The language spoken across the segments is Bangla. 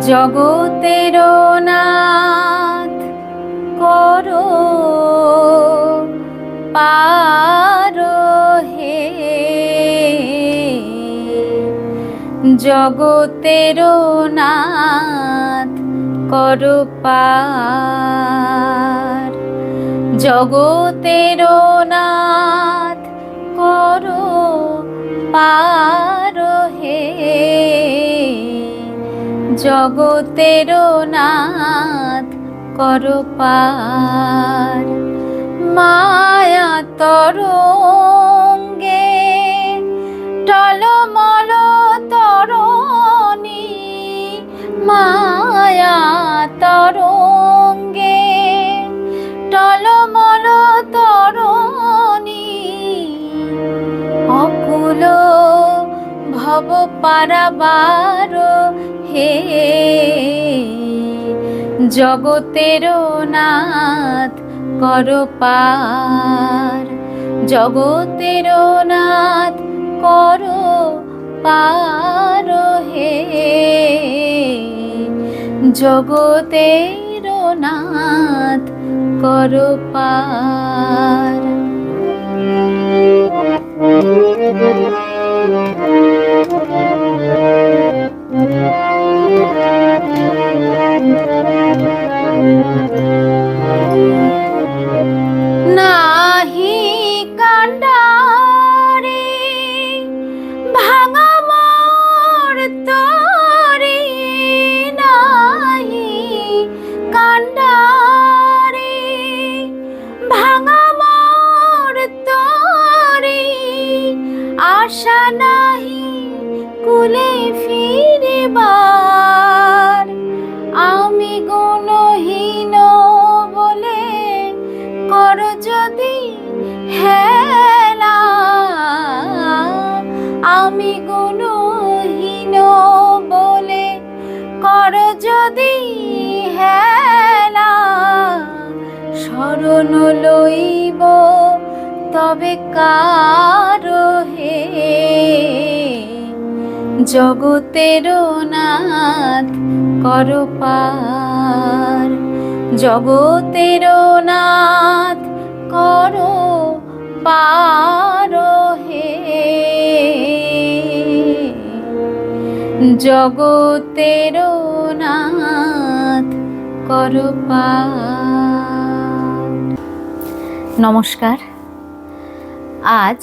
জগতের নাথ করো পারো হে। জগতের নাথ করো পার। জগতের নাথ পার হে জগতের নাথ করো পার মায়া তরঙ্গে টলমল তরণী মায়া তরঙ্গে পারাবার হে জগতের নাথ কর পার জগতের নাথ কর পার হে জগতের নাথ কর পার নাহি তবে কার হে? জগতের নাথ কর পার। জগতের নাথ কর পার হে। জগতের নাথ কর পার। নমস্কার। আজ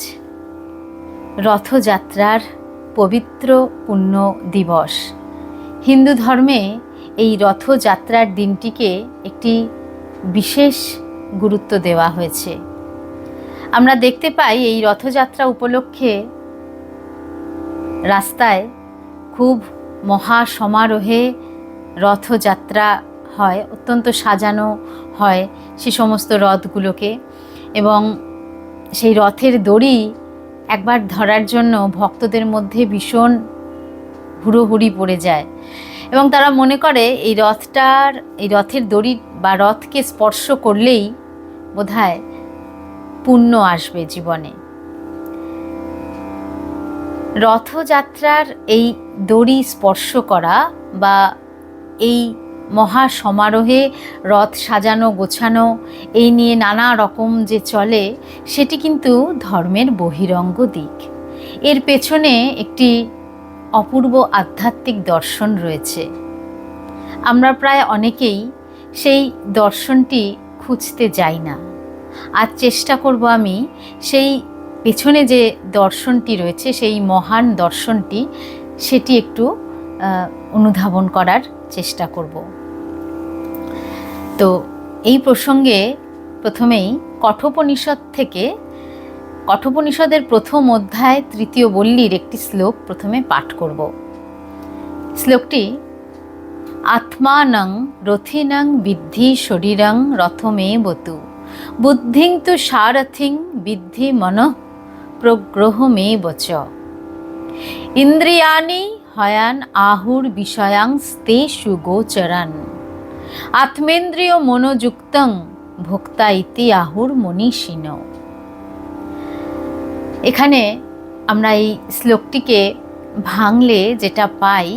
রথযাত্রার পবিত্র পুণ্য দিবস। হিন্দু ধর্মে এই রথযাত্রার দিনটিকে একটি বিশেষ গুরুত্ব দেওয়া হয়েছে। আমরা দেখতে পাই এই রথযাত্রা উপলক্ষে রাস্তায় খুব মহা সমারোহে রথযাত্রা হয়, অত্যন্ত সাজানো হয় সে সমস্ত রথগুলোকে এবং সেই রথের দড়ি একবার ধরার জন্য ভক্তদের মধ্যে ভীষণ হুড়োহুড়ি পড়ে যায়। এবং তারা মনে করে এই রথটার, এই রথের দড়ি বা রথকে স্পর্শ করলেই বোধহয় পুণ্য আসবে জীবনে। রথযাত্রার এই দড়ি স্পর্শ করা বা এই মহা সমারোহে রথ সাজানো, গোছানো, এই নিয়ে নানা রকম যে চলে, সেটি কিন্তু ধর্মের বহিরঙ্গ দিক। এর পেছনে একটি অপূর্ব আধ্যাত্মিক দর্শন রয়েছে। আমরা প্রায় অনেকেই সেই দর্শনটি খুঁজতে যাই না। আজ চেষ্টা করব আমি সেই পেছনে যে দর্শনটি রয়েছে, সেই মহান দর্শনটি, সেটি একটু অনুধাবন করার। চেষ্টা করব। তো এই প্রসঙ্গে প্রথমেই কঠোপনিষদ থেকে কঠোপনিষদের প্রথম অধ্যায় তৃতীয় বল্লীর একটি শ্লোক প্রথমে পাঠ করব। শ্লোকটি, আত্মানং রথিনং বিদ্ধি শরীরং রথমে বতু বুদ্ধিং তু সারথিং বিদ্ধি মন প্রগ্রহমে বচ ইন্দ্রিয়াণি হয়ান আহুর বিষয়াং স্তে সুগোচরান। আত্মেন্দ্রিয় মনোযুক্তং ভোক্তা ইতি আহুর মনীষিন। এখানে আমরা এই শ্লোকটিকে ভাঙলে যেটা পাই,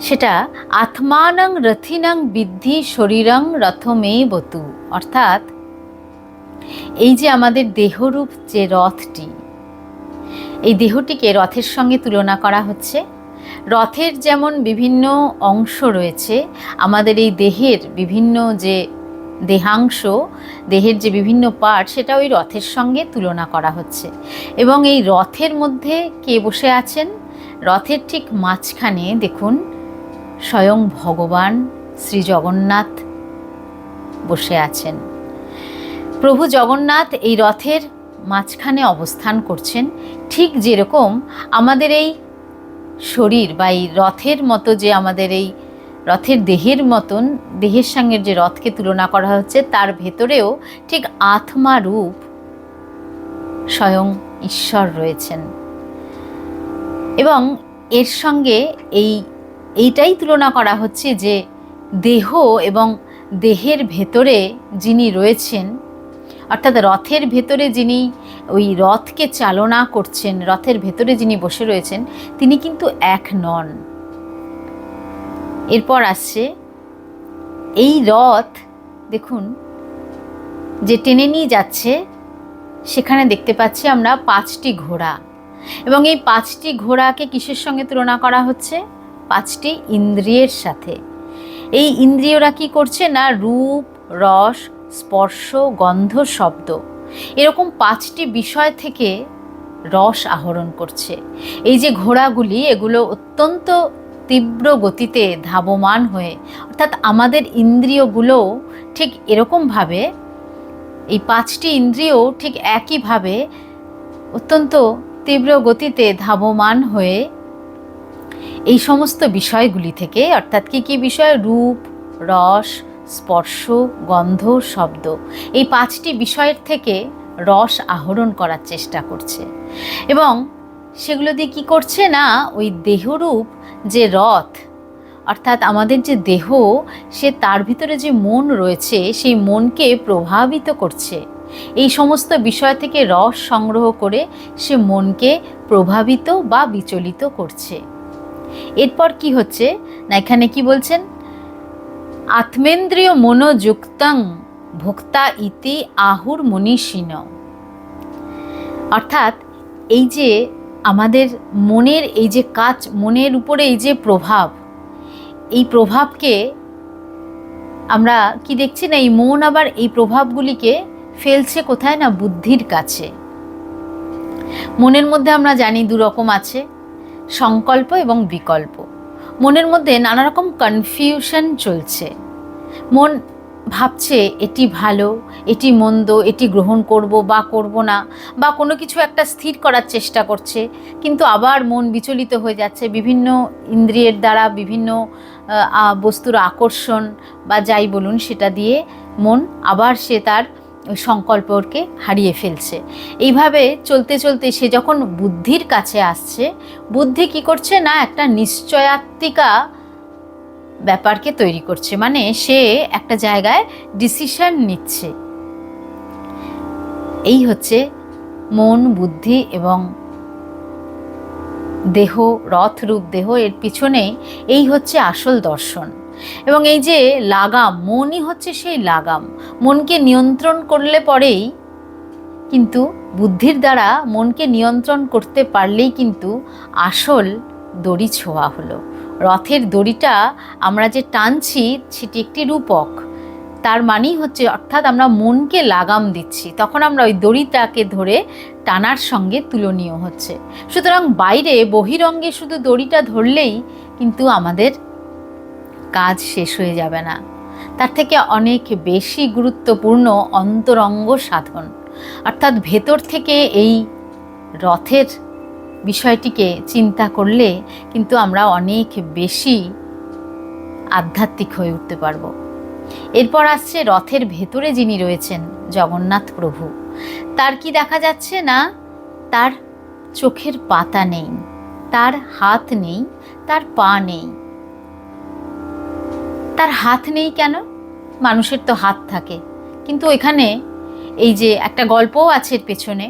সেটা আত্মানং রথিনং বিদ্ধি শরীরং রথমে বতু অর্থাৎ এই যে আমাদের দেহরূপ যে রথটি এই দেহটিকে রথের সঙ্গে তুলনা করা হচ্ছে। রথের যেমন বিভিন্ন অংশ রয়েছে, আমাদের এই দেহের বিভিন্ন যে দেহাংশ, দেহের যে বিভিন্ন পার্ট সেটা ওই রথের সঙ্গে তুলনা করা হচ্ছে। এবং এই রথের মধ্যে কে বসে আছেন? রথের ঠিক মাঝখানে দেখুন, স্বয়ং ভগবান শ্রী জগন্নাথ বসে আছেন। প্রভু জগন্নাথ এই রথের মাঝখানে অবস্থান করছেন। ঠিক যেরকম আমাদের এই শরীর বা এই রথের মতো যে আমাদের এই রথের দেহের মতন, দেহের সঙ্গে যে রথকে তুলনা করা হচ্ছে, তার ভেতরেও ঠিক আত্মা রূপ স্বয়ং ঈশ্বর রয়েছেন। এবং এর সঙ্গে এই, এইটাই তুলনা করা হচ্ছে যে দেহ এবং দেহের ভেতরে যিনি রয়েছেন, অর্থাৎ রথের ভেতরে যিনি ওই রথকে চালনা করছেন, রথের ভেতরে যিনি বসে রয়েছেন, তিনি কিন্তু এক নন। এরপর আসছে, এই রথ, দেখুন, যে টেনে নিয়ে যাচ্ছে, সেখানে দেখতে পাচ্ছি আমরা পাঁচটি ঘোড়া। এবং এই পাঁচটি ঘোড়াকে কিসের সঙ্গে তুলনা করা হচ্ছে? পাঁচটি ইন্দ্রিয়ের সাথে। এই ইন্দ্রিয়রা কি করছে না? রূপ, রস, স্পর্শ, গন্ধ, শব্দ। এরকম পাঁচটি বিষয় থেকে রস আহরণ করছে। এই যে ঘোড়াগুলি, এগুলো অত্যন্ত তীব্র গতিতে ধাবমান হয়ে, অর্থাৎ আমাদের ইন্দ্রিয়গুলো ঠিক এরকমভাবে, এই পাঁচটি ইন্দ্রিয় ঠিক একইভাবে অত্যন্ত তীব্র গতিতে ধাবমান হয়ে এই সমস্ত বিষয়গুলি থেকে, অর্থাৎ কী কী বিষয়? রূপ, রস স্পর্শ, গন্ধ, শব্দ এই পাঁচটি বিষয়ের থেকে রস আহরণ করার চেষ্টা করছে। এবং সেগুলো দিয়ে কী করছে না, ওই দেহরূপ যে রথ, অর্থাৎ আমাদের যে দেহ, সে তার ভিতরে যে মন রয়েছে, সেই মনকে প্রভাবিত করছে। এই সমস্ত বিষয় থেকে রস সংগ্রহ করে সে মনকে প্রভাবিত বা বিচলিত করছে। এরপর কি হচ্ছে? না, এখানে কি বলছেন? আত্মেন্দ্রিয় মনোযুক্তং ভোক্তা ইতি আহুর মনীষীন অর্থাৎ এই যে আমাদের মনের, এই যে কাজ, মনের উপরে এই যে প্রভাব, এই প্রভাবকে আমরা কি দেখছি না, এই মন আবার এই প্রভাবগুলিকে ফেলছে কোথায় না বুদ্ধির কাছে। মনের মধ্যে আমরা জানি দু রকম আছে, সংকল্প এবং বিকল্প। মনের মধ্যে নানা রকম কনফিউশন চলছে। মন ভাবছে, এটি ভালো, এটি মন্দ, এটি গ্রহণ করব বা করব না, বা কোনো কিছু একটা স্থির করার চেষ্টা করছে। কিন্তু আবার মন বিচলিত হয়ে যাচ্ছে। বিভিন্ন ইন্দ্রিয়ের দ্বারা, বিভিন্ন বস্তুর আকর্ষণ বা যাই বলুন সেটা দিয়ে মন আবার সে তার সংকল্পকে হারিয়ে ফেলছে। এইভাবে চলতে চলতে সে যখন বুদ্ধির কাছে আসছে, বুদ্ধি কি করছে না একটা নিশ্চয়াত্মিকা ব্যাপারকে তৈরি করছে। মানে সে একটা জায়গায় ডিসিশন নিচ্ছে। এই হচ্ছে মন, বুদ্ধি এবং দেহ, রথ রূপ দেহ এর পিছনে এই হচ্ছে আসল দর্শন। এবং এই যে লাগাম, মনই হচ্ছে সেই লাগাম। মনকে নিয়ন্ত্রণ করলে পরেই কিন্তু বুদ্ধির দ্বারা মনকে নিয়ন্ত্রণ করতে পারলেই কিন্তু আসল দড়ি ছোঁয়া হলো। রথের দড়িটা আমরা যে টানছি, সেটি একটি রূপক। তার মানেই হচ্ছে, অর্থাৎ আমরা মনকে লাগাম দিচ্ছি। তখন আমরা ওই দড়িটাকে ধরে টানার সঙ্গে তুলনীয় হচ্ছে। সুতরাং বাইরে বহিরঙ্গে শুধু দড়িটা ধরলেই কিন্তু আমাদের কাজ শেষ হয়ে যাবে না। তার থেকে অনেক বেশি গুরুত্বপূর্ণ অন্তরঙ্গ সাধন। অর্থাৎ ভেতর থেকে এই রথের বিষয়টিকে চিন্তা করলে কিন্তু আমরা অনেক বেশি আধ্যাত্মিক হয়ে উঠতে পারব। এরপর আসছে রথের ভেতরে যিনি রয়েছেন, জগন্নাথ প্রভু। তার কি দেখা যাচ্ছে না? তার চোখের পাতা নেই, তার হাত নেই, তার পা নেই। তার হাত নেই কেন? মানুষের তো হাত থাকে। কিন্তু এখানে এই যে একটা গল্পও আছে এর পেছনে,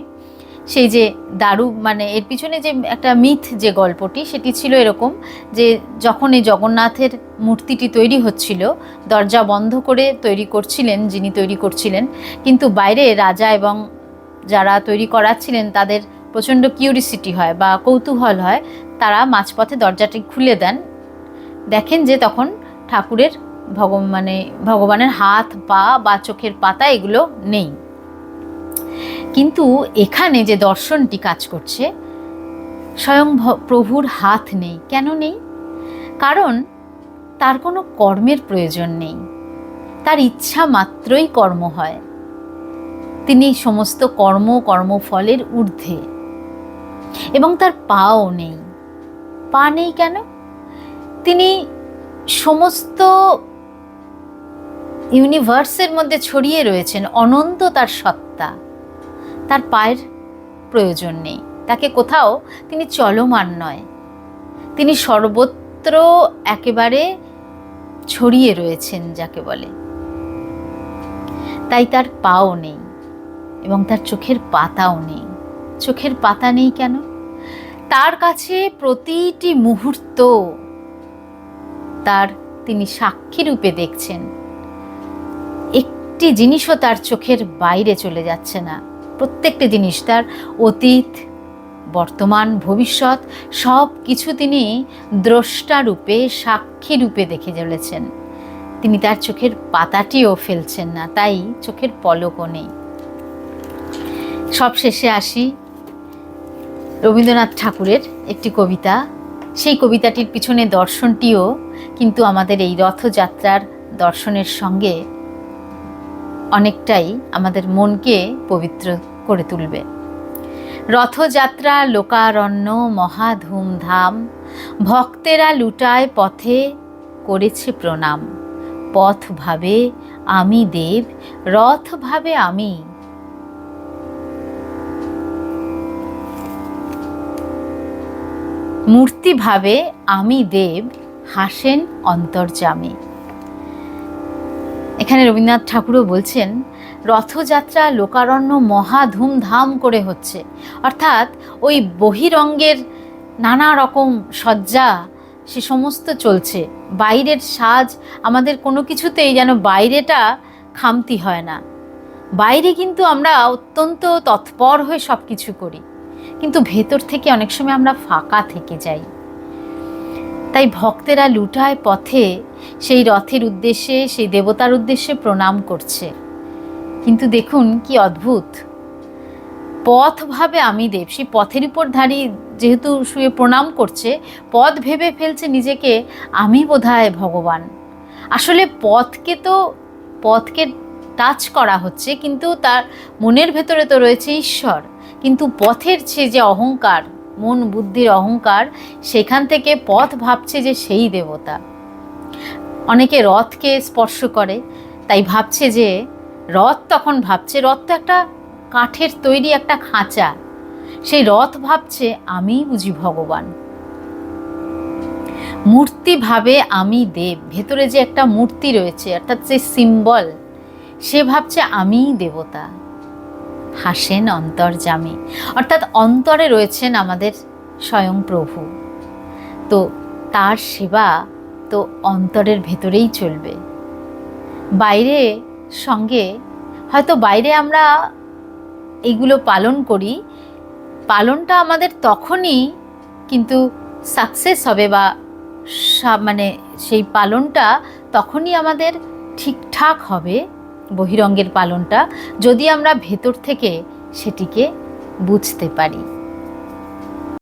সেই যে দারু মানে এর পিছনে যে একটা মিথ যে গল্পটি, সেটি ছিল এরকম যে যখন এই জগন্নাথের মূর্তিটি তৈরি হচ্ছিল, দরজা বন্ধ করে তৈরি করছিলেন, যিনি তৈরি করছিলেন, কিন্তু বাইরে রাজা এবং যারা তৈরি করাচ্ছিলেন, তাদের প্রচণ্ড কিউরিসিটি হয় বা কৌতূহল হয়, তারা মাঝপথে দরজাটি খুলে দেন। দেখেন যে তখন ঠাকুরের ভগ মানে ভগবানের হাত, পা বা চোখের পাতা এগুলো নেই। কিন্তু এখানে যে দর্শনটি কাজ করছে, স্বয়ং প্রভুর হাত নেই। কেন নেই? কারণ তার কোনো কর্মের প্রয়োজন নেই। তার ইচ্ছা মাত্রই কর্ম হয়। তিনি সমস্ত কর্ম, কর্মফলের ঊর্ধ্বে। এবং তার পাও নেই। পা নেই কেন? তিনি সমস্ত ইউনিভার্সের মধ্যে ছড়িয়ে রয়েছেন, অনন্ত তার সত্তা। তার পায়ের প্রয়োজন নেই। তাকে কোথাও তিনি চলমান নয়। তিনি সর্বত্র একেবারে ছড়িয়ে রয়েছেন যাকে বলে। তাই তার পাও নেই এবং তার চোখের পাতাও নেই। চোখের পাতা নেই কেন? তার কাছে প্রতিটি মুহূর্ত তার তিনি সাক্ষী রূপে দেখছেন। একটি জিনিসও তার চোখের বাইরে চলে যাচ্ছে না। প্রত্যেকটি জিনিস তার অতীত, বর্তমান, ভবিষ্যৎ, সব কিছু তিনি দ্রষ্টারূপে সাক্ষী রূপে দেখে চলেছেন। তিনি তার চোখের পাতাটিও ফেলছেন না, তাই চোখের পলকও নেই। সব শেষে আসি রবীন্দ্রনাথ ঠাকুরের একটি কবিতা। সেই কবিতাটির পিছনে দর্শনটিও কিন্তু আমাদের এই রথযাত্রার দর্শনের সঙ্গে অনেকটাই আমাদের মনকে পবিত্র করে তুলবে। রথযাত্রা, লোকারণ্য মহা ধুমধাম ভক্তেরা লুটায় পথে করেছে প্রণাম। পথ ভাবে আমি দেব, রথ ভাবে আমি। মূর্তি ভাবে আমি দেব হাসেন অন্তর্জামী। এখানে রবীন্দ্রনাথ ঠাকুরও বলছেন, রথযাত্রা লোকারণ্য মহা ধুমধাম করে হচ্ছে। অর্থাৎ ওই বহিরঙ্গের নানা রকম সজ্জা সে সমস্ত চলছে। বাইরের সাজ আমাদের কোনো কিছুতেই যেন বাইরেটা খামতি হয় না। বাইরে কিন্তু আমরা অত্যন্ত তৎপর হয়ে সব কিছু করি। কিন্তু ভেতর থেকে অনেক সময় আমরা ফাঁকা থেকে যাই। তাই ভক্তেরা লুটায় পথে সেই রথের উদ্দেশ্যে, সেই দেবতার উদ্দেশ্যে প্রণাম করছে। কিন্তু দেখুন কি অদ্ভুত। পথ ভাবে আমি দেব, সেই পথের উপর দাঁড়িয়ে যেহেতু শুয়ে প্রণাম করছে, পথ ভেবে ফেলছে নিজেকে, আমি বোধহয় ভগবান। আসলে পথকে তো, পথকে টাচ করা হচ্ছে, কিন্তু তার মনের ভেতরে তো রয়েছে ঈশ্বর। কিন্তু পথের চেয়ে যে অহংকার মন বুদ্ধির অহংকার, সেখান থেকে পথ ভাবছে যে সেই দেবতা। অনেকে রথকে স্পর্শ করে, তাই ভাবছে যে রথ তখন ভাবছে, রথ তো একটা কাঠের তৈরি একটা খাঁচা। সেই রথ ভাবছে, আমি বুঝি ভগবান। মূর্তি ভাবে আমি দেব। ভেতরে যে একটা মূর্তি রয়েছে, অর্থাৎ যে সিম্বল সে ভাবছে, আমিই দেবতা। হাসেন অন্তর্জামী অর্থাৎ অন্তরে রয়েছেন আমাদের স্বয়ং প্রভু। তো তার সেবা তো অন্তরের ভেতরেই চলবে। বাইরে সঙ্গে হয়তো বাইরে আমরা এগুলো পালন করি, পালনটা আমাদের তখনই কিন্তু সাকসেস হবে বা মানে সেই পালনটা তখনই আমাদের ঠিকঠাক হবে। বহিরঙ্গের পালনটা যদি আমরা ভেতর থেকে সেটিকে বুঝতে পারি।